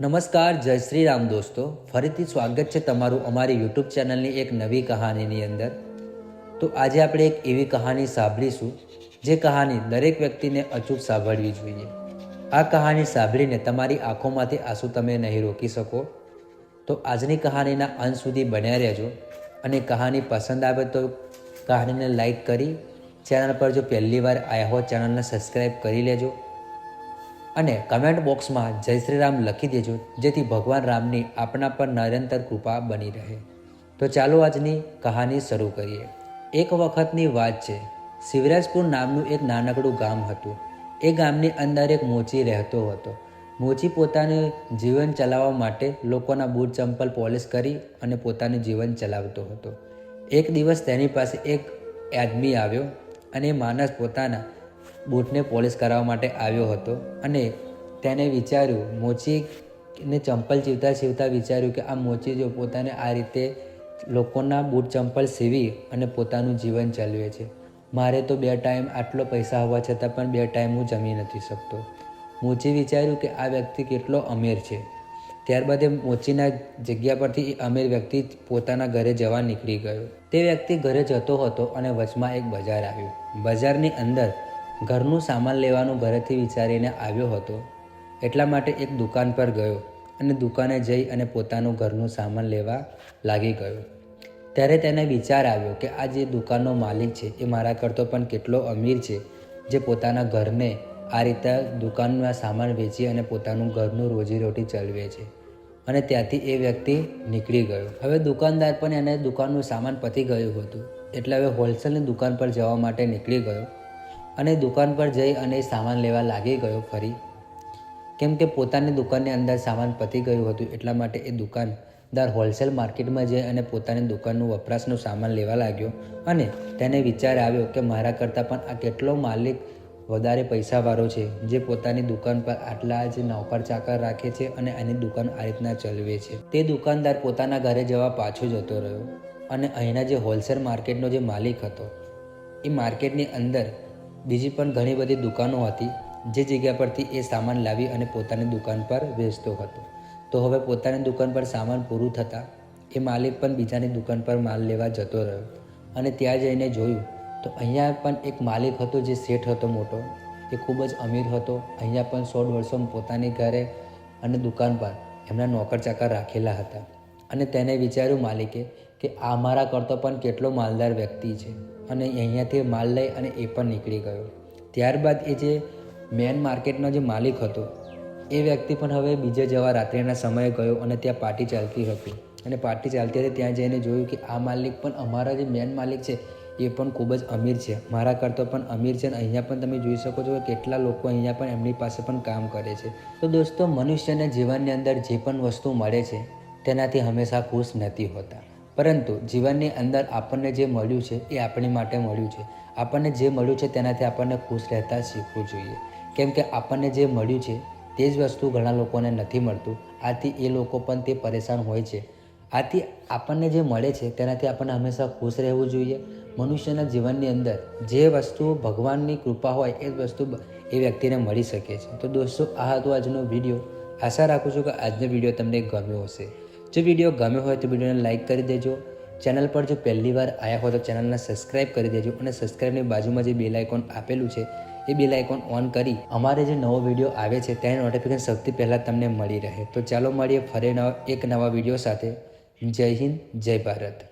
નમસ્કાર, જય શ્રી રામ દોસ્તો. ફરીથી સ્વાગત છે તમારું અમારી યુટ્યુબ ચેનલની એક નવી કહાનીની અંદર. તો આજે આપણે એક એવી કહાની સાંભળીશું, જે કહાની દરેક વ્યક્તિને અચૂક સાંભળવી જોઈએ. આ કહાની સાંભળીને તમારી આંખોમાંથી આંસુ તમે નહીં રોકી શકો. તો આજની કહાનીના અંત સુધી બન્યા રહેજો. અને કહાની પસંદ આવે તો કહાનીને લાઈક કરી, ચેનલ પર જો પહેલી વાર આવ્યા હો, ચેનલને સબસ્ક્રાઈબ કરી લેજો. અને કમેન્ટ બોક્સમાં જય શ્રી રામ લખી દેજો, જેથી ભગવાન રામની આપણા પર નિરંતર કૃપા બની રહે. તો ચાલો આજની કહાની શરૂ કરીએ. એક વખતની વાત છે, શિવરાજપુર નામનું એક નાનકડું ગામ હતું. એ ગામની અંદર એક મોચી રહેતો હતો. મોચી પોતાનું જીવન ચલાવવા માટે લોકોના બૂટ ચંપલ પોલિશ કરી અને પોતાનું જીવન ચલાવતો હતો. એક દિવસ તેની પાસે એક આદમી આવ્યો અને માણસ પોતાના બૂટને પોલિશ કરાવવા માટે આવ્યો હતો અને તેને વિચાર્યું, મોચીને ચંપલ ચીવતા સીવતા વિચાર્યું કે આ મોચી જો પોતાને આ રીતે લોકોના બૂટ ચંપલ સીવી અને પોતાનું જીવન ચલાવે છે. મારે તો બે ટાઈમ આટલો પૈસા હોવા છતાં પણ બે ટાઈમ હું જમી નથી શકતો. મોચી વિચાર્યું કે આ વ્યક્તિ કેટલો અમીર છે. ત્યારબાદ એ મોચીના જગ્યા પરથી એ અમીર વ્યક્તિ પોતાના ઘરે જવા નીકળી ગયો. તે વ્યક્તિ ઘરે જતો હતો અને વચમાં એક બજાર આવ્યું. બજારની અંદર ઘરનું સામાન લેવાનું ઘરેથી વિચારીને આવ્યો હતો. એટલા માટે એક દુકાન પર ગયો અને દુકાને જઈ અને પોતાનું ઘરનું સામાન લેવા લાગી ગયો. ત્યારે તેને વિચાર આવ્યો કે આ જે દુકાનનો માલિક છે એ મારા કરતો પણ કેટલો અમીર છે, જે પોતાના ઘરને આ રીતે દુકાનમાં સામાન વેચી અને પોતાનું ઘરનું રોજીરોટી ચલાવે છે. અને ત્યાંથી એ વ્યક્તિ નીકળી ગયો. હવે દુકાનદાર પણ એને દુકાનનું સામાન પતી ગયું હતું. એટલે હવે હોલસેલની દુકાન પર જવા માટે નીકળી ગયો. અને દુકાન પર જઈ અને સામાન લેવા લાગી ગયો ફરી. કેમ કે પોતાની દુકાનની અંદર સામાન પતી ગયું હતું, એટલા માટે એ દુકાનદાર હોલસેલ માર્કેટમાં જઈ અને પોતાની દુકાનનું વપરાશનું સામાન લેવા લાગ્યો અને તેને વિચાર આવ્યો કે મારા કરતાં પણ આ કેટલો માલિક વધારે પૈસાવાળો છે, જે પોતાની દુકાન પર આટલા જ નોકર ચાકર રાખે છે અને એની દુકાન આ રીતના ચલાવે છે. તે દુકાનદાર પોતાના ઘરે જવા પાછો જતો રહ્યો અને અહીંના જે હોલસેલ માર્કેટનો જે માલિક હતો, એ માર્કેટની અંદર બીજી પણ ઘણી બધી દુકાનો હતી, જે જગ્યા પરથી એ સામાન લાવી અને પોતાની દુકાન પર વેચતો હતો. તો હવે પોતાની દુકાન પર સામાન પૂરું થતાં, એ માલિક પણ બીજાની દુકાન પર માલ લેવા જતો રહ્યો અને ત્યાં જઈને જોયું, તો અહીંયા પણ એક માલિક હતો જે શેઠ હતો મોટો. એ ખૂબ જ અમીર હતો, અહીંયા પણ સો દોઢસો પોતાની ઘરે અને દુકાન પર એમના નોકર ચાકર રાખેલા હતા. અને તેને વિચાર્યું માલિકે, કે આ મારા કરતો પણ કેટલો માલદાર વ્યક્તિ છે. અને અહીંયાથી માલ લઈ અને એ પણ નીકળી ગયો. ત્યારબાદ એ જે મેન માર્કેટનો જે માલિક હતો, એ વ્યક્તિ પણ હવે બીજે જવા રાત્રિના સમયે ગયો અને ત્યાં પાર્ટી ચાલતી હતી. અને પાર્ટી ચાલતી હતી ત્યાં જઈને જોયું કે આ માલિક પણ અમારા જે મેન માલિક છે, એ પણ ખૂબ જ અમીર છે. મારા કરતો પણ અમીર છે અને અહીંયા પણ તમે જોઈ શકો છો કે કેટલા લોકો અહીંયા પણ એમની પાસે પણ કામ કરે છે. તો દોસ્તો, મનુષ્યને જીવનની અંદર જે પણ વસ્તુ મળે છે, તેનાથી હંમેશા ખુશ નથી હોતા. પરંતુ જીવનની અંદર આપણને જે મળ્યું છે એ આપણી માટે મળ્યું છે. આપણને જે મળ્યું છે તેનાથી આપણને ખુશ રહેતા શીખવું જોઈએ. કેમ કે આપણને જે મળ્યું છે તે જ વસ્તુ ઘણા લોકોને નથી મળતું. આથી એ લોકો પણ તે પરેશાન હોય છે. આથી આપણને જે મળે છે તેનાથી આપણને હંમેશા ખુશ રહેવું જોઈએ. મનુષ્યના જીવનની અંદર જે વસ્તુ ભગવાનની કૃપા હોય એ જ વસ્તુ એ વ્યક્તિને મળી શકે છે. તો દોસ્તો, આ હતો આજનો વીડિયો. આશા રાખું છું કે આજનો વીડિયો તમને ગમ્યો હશે. જો વીડિયો ગમ્યો હોય તો વિડીયોને લાઇક કરી દેજો. ચેનલ પર જો પહેલી વાર આવ્યા હોય તો ચેનલને સબસ્ક્રાઇબ કરી દેજો અને સબસ્ક્રાઇબની બાજુમાં જે બેલ આઇકોન આપેલું છે, એ બેલ આઇકોન ઓન કરી અમારે જે નવો વીડિયો આવે છે, તેની નોટિફિકેશન સૌથી પહેલાં તમને મળી રહે. તો ચાલો મળીએ ફરી નવા એક નવા વીડિયો સાથે. જય હિન્દ, જય ભારત.